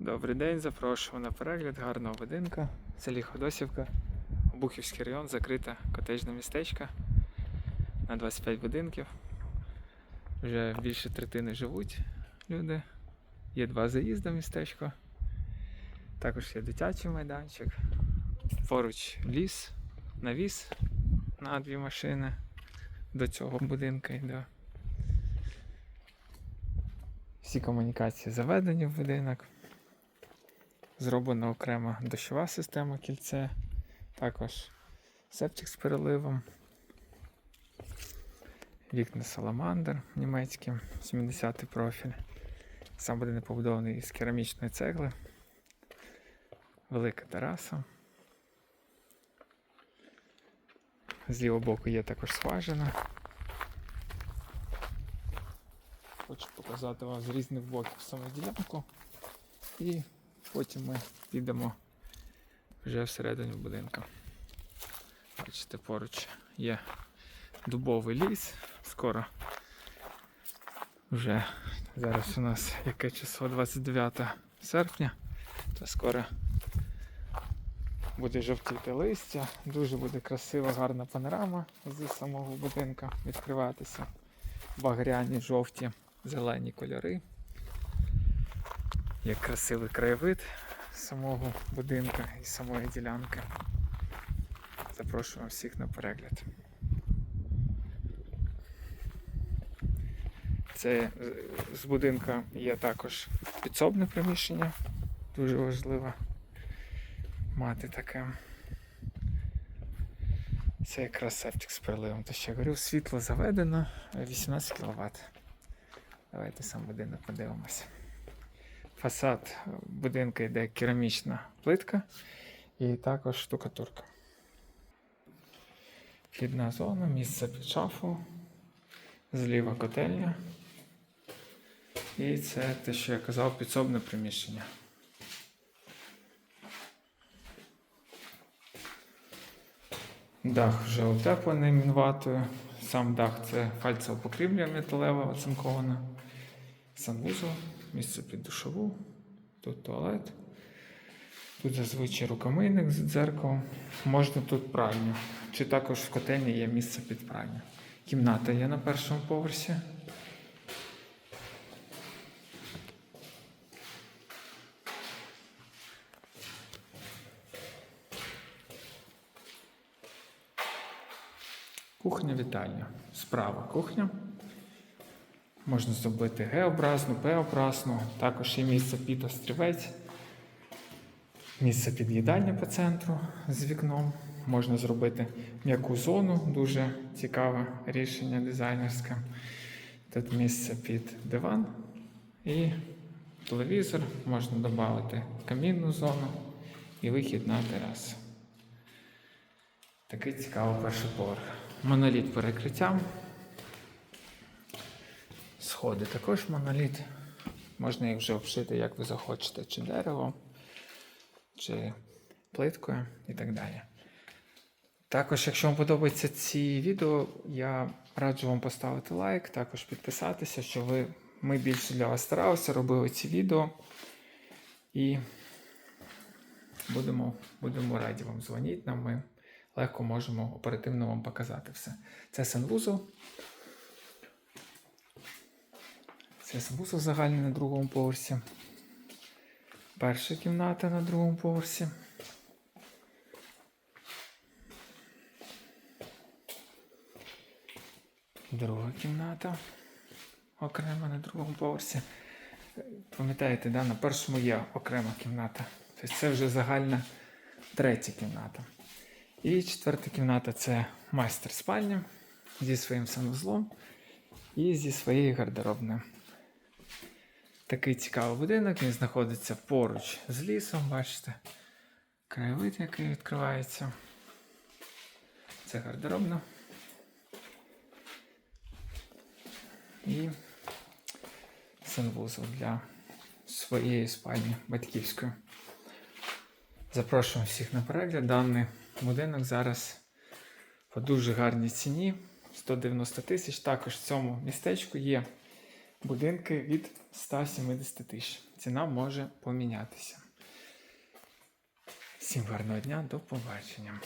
Добрий день, запрошую на перегляд гарного будинка селі Ходосівка, Обухівський район, закрите котеджне містечко на 25 будинків. Вже більше третини живуть люди. Є два заїзди в містечко. Також є дитячий майданчик. Поруч ліс, навіс на дві машини до цього будинку йде. Всі комунікації заведені в будинок. Зроблена окрема дощова система кільце, також септик з переливом, вікна саламандр німецькі, 70-й профіль. Сам будинок побудований із керамічної цегли, велика тераса. З лівого боку є також скважина. Хочу показати вам з різних боків саме ділянку. І потім ми підемо вже всередину будинку. Бачите, поруч є дубовий ліс. Скоро вже зараз у нас яке число 29 серпня, то скоро буде жовтіти листя, дуже буде красива, гарна панорама зі самого будинку відкриватися. Багряні, жовті, зелені кольори. Як красивий краєвид самого будинку і самої ділянки. Запрошую всіх на перегляд. Це з- з будинка є також підсобне приміщення. Дуже важливо мати таке. Це якраз септик з переливом. То ще говорю, світло заведено 18 кВт. Давайте сам будинок подивимося. Фасад будинку йде керамічна плитка і також штукатурка. Вхідна зона, місце під шафу, зліва котельня. І це те, що я казав, підсобне приміщення. Дах вже утеплений мінватою. Сам дах це фальцева покрівля металева оцинкована. Санвузол, місце під душову, тут туалет. Тут зазвичай рукомийник з дзеркалом. Можна тут пральню. Чи також в котельні є місце під пральню. Кімната є на першому поверсі. Кухня вітальня. Справа кухня. Можна зробити Г-образну, П-образну, також є місце під острівець, місце під їдальня по центру з вікном. Можна зробити м'яку зону, дуже цікаве рішення дизайнерське. Тут місце під диван і телевізор, можна додати камінну зону і вихід на терасу. Такий цікавий перший поверх. Моноліт перекриттям. Сходи також моноліт. Можна їх вже обшити, як ви захочете, чи деревом, чи плиткою і так далі. Також, якщо вам подобаються ці відео, я раджу вам поставити лайк, також підписатися, що ви, ми більше для вас старалися, робили ці відео. І будемо, будемо раді вам дзвоніть нам. Ми легко можемо оперативно вам показати все. Це санвузол. Це санвузол загальний на другому поверсі. Перша кімната на другому поверсі. Друга кімната. Окрема на другому поверсі. Пам'ятаєте, да, на першому є окрема кімната. Тобто це вже загальна третя кімната. І четверта кімната це майстер спальня зі своїм санвузлом і зі своєю гардеробною. Такий цікавий будинок, він знаходиться поруч з лісом, бачите. Краєвид, який відкривається. Це гардеробна. І санвузол для своєї спальні батьківської. Запрошуємо всіх на перегляд. Даний будинок зараз по дуже гарній ціні 190 тисяч. Також в цьому містечку є будинки від 170 тисяч. Ціна може помінятися. Всім гарного дня, до побачення.